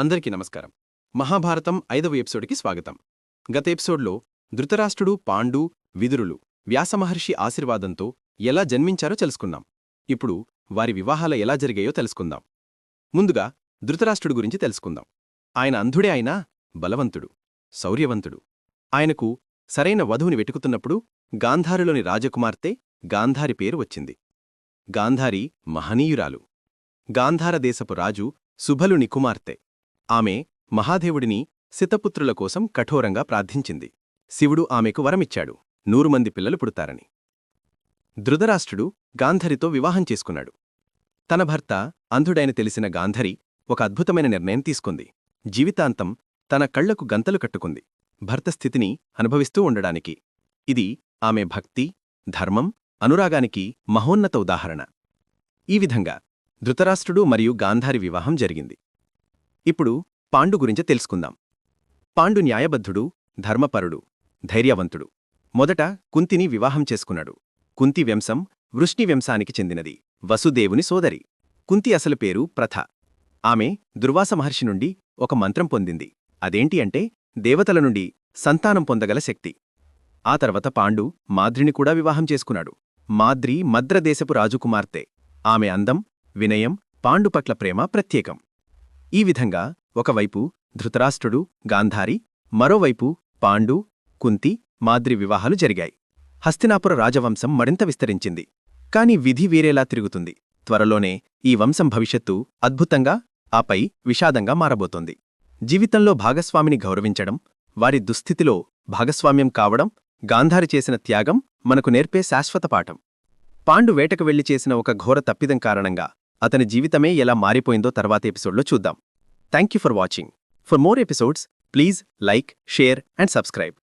అందరికీ నమస్కారం. మహాభారతం ఐదవ ఎపిసోడ్కి స్వాగతం. గత ఎపిసోడ్లో ధృతరాష్ట్రుడు పాండు విదురులు వ్యాసమహర్షి ఆశీర్వాదంతో ఎలా జన్మించారో తెలుసుకున్నాం. ఇప్పుడు వారి వివాహాల ఎలా జరిగాయో తెలుసుకుందాం. ముందుగా ధృతరాష్ట్రుడు గురించి తెలుసుకుందాం. ఆయన అంధుడే అయినా బలవంతుడు శౌర్యవంతుడు. ఆయనకు సరైన వధువుని వెతుకుతున్నప్పుడు గాంధారిలోని రాజకుమార్తె గాంధారి పేరు వచ్చింది. గాంధారి మహనీయురాలు. గాంధార దేశపు రాజు సుభలుని కుమార్తె. ఆమె మహాదేవుడిని సితపుత్రుల కోసం కఠోరంగా ప్రార్థించింది. శివుడు ఆమెకు వరమిచ్చాడు. నూరుమంది పిల్లలు పుడతారని. ధృతరాష్ట్రుడు గాంధరితో వివాహం చేసుకున్నాడు. తన భర్త అంధుడైన తెలిసిన గాంధరి ఒక అద్భుతమైన నిర్ణయం తీసుకుంది. జీవితాంతం తన కళ్ళకు గంతలు కట్టుకుంది. భర్త స్థితిని అనుభవిస్తూ ఉండడానికి. ఇది ఆమె భక్తి ధర్మం అనురాగానికి మహోన్నత ఉదాహరణ. ఈ విధంగా ధృతరాష్ట్రుడు మరియు గాంధారి వివాహం జరిగింది. ఇప్పుడు పాండు గురించి తెలుసుకుందాం. పాండు న్యాయబద్ధుడు ధర్మపరుడు ధైర్యవంతుడు. మొదట కుంతిని వివాహం చేసుకున్నాడు. కుంతి వంశం వృష్ణి వంశానికి చెందినది వసుదేవుని సోదరి. కుంతి అసలు పేరు ప్రథ. ఆమె దుర్వాస మహర్షి నుండి ఒక మంత్రం పొందింది. అదేంటి అంటే దేవతల నుండి సంతానం పొందగల శక్తి. ఆ తర్వాత పాండు మాద్రిని కూడా వివాహం చేసుకున్నాడు. మాద్రి మద్రదేశపు రాజుకుమార్తె. ఆమె అందం వినయం పాండు పట్ల ప్రేమ ప్రత్యేకం. ఈ విధంగా ఒకవైపు ధృతరాష్ట్రుడు గాంధారి మరోవైపు పాండు కుంతి మాద్రి వివాహాలు జరిగాయి. హస్తినాపుర రాజవంశం మరింత విస్తరించింది. కాని విధి వేరేలా తిరుగుతుంది. త్వరలోనే ఈ వంశం భవిష్యత్తు అద్భుతంగా ఆపై విషాదంగా మారబోతోంది. జీవితంలో భాగస్వామిని గౌరవించడం వారి దుస్థితిలో భాగస్వామ్యం కావడం గాంధారి చేసిన త్యాగం మనకు నేర్పే శాశ్వత పాఠం. పాండు వేటకు వెళ్ళి చేసిన ఒక ఘోర తప్పిదం కారణంగా అతని జీవితమే ఎలా మారిపోయిందో తర్వాత ఎపిసోడ్లో చూద్దాం. Thank you for watching for more episodes please like share and subscribe